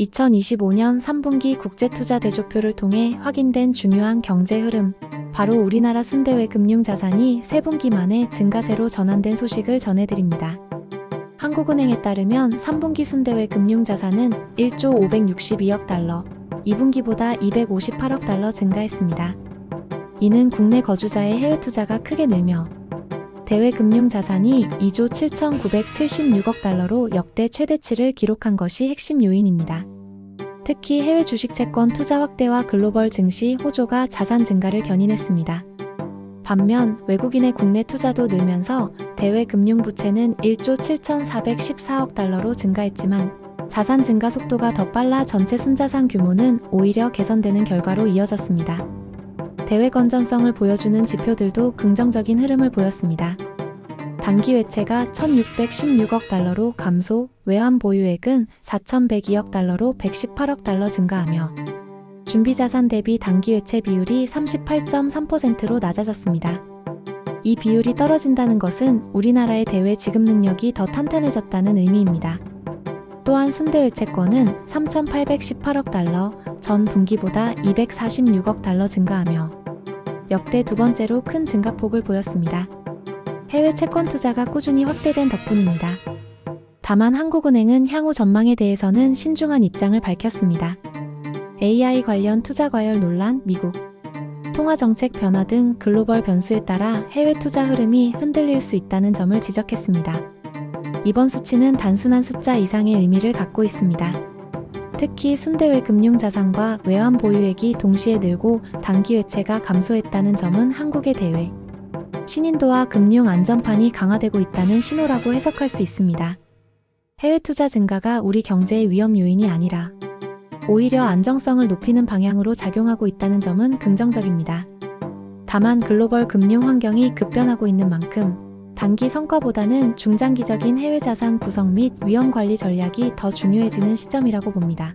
2025년 3분기 국제투자대조표를 통해 확인된 중요한 경제 흐름, 바로 우리나라 순대외 금융자산이 3분기 만에 증가세로 전환된 소식을 전해드립니다. 한국은행에 따르면 3분기 순대외 금융자산은 1조 562억 달러, 2분기보다 258억 달러 증가했습니다. 이는 국내 거주자의 해외 투자가 크게 늘며 대외 금융 자산이 2조 7,976억 달러로 역대 최대치를 기록한 것이 핵심 요인입니다. 특히 해외 주식 채권 투자 확대와 글로벌 증시 호조가 자산 증가를 견인했습니다. 반면 외국인의 국내 투자도 늘면서 대외 금융 부채는 1조 7,414억 달러로 증가했지만 자산 증가 속도가 더 빨라 전체 순자산 규모는 오히려 개선되는 결과로 이어졌습니다. 대외 건전성을 보여주는 지표들도 긍정적인 흐름을 보였습니다. 단기 외채가 1,616억 달러로 감소, 외환 보유액은 4,102억 달러로 118억 달러 증가하며 준비 자산 대비 단기 외채 비율이 38.3%로 낮아졌습니다. 이 비율이 떨어진다는 것은 우리나라의 대외 지급 능력이 더 탄탄해졌다는 의미입니다. 또한 순대외 채권은 3,818억 달러, 전 분기보다 246억 달러 증가하며 역대 두 번째로 큰 증가폭을 보였습니다. 해외 채권 투자가 꾸준히 확대된 덕분입니다. 다만 한국은행은 향후 전망에 대해서는 신중한 입장을 밝혔습니다. AI 관련 투자 과열 논란, 미국 통화 정책 변화 등 글로벌 변수에 따라 해외 투자 흐름이 흔들릴 수 있다는 점을 지적했습니다. 이번 수치는 단순한 숫자 이상의 의미를 갖고 있습니다. 특히 순대외 금융자산과 외환 보유액이 동시에 늘고 단기 외채가 감소했다는 점은 한국의 대외 신인도와 금융 안전판이 강화되고 있다는 신호라고 해석할 수 있습니다. 해외 투자 증가가 우리 경제의 위험 요인이 아니라 오히려 안정성을 높이는 방향으로 작용하고 있다는 점은 긍정적입니다. 다만 글로벌 금융 환경이 급변하고 있는 만큼 단기 성과보다는 중장기적인 해외 자산 구성 및 위험 관리 전략이 더 중요해지는 시점이라고 봅니다.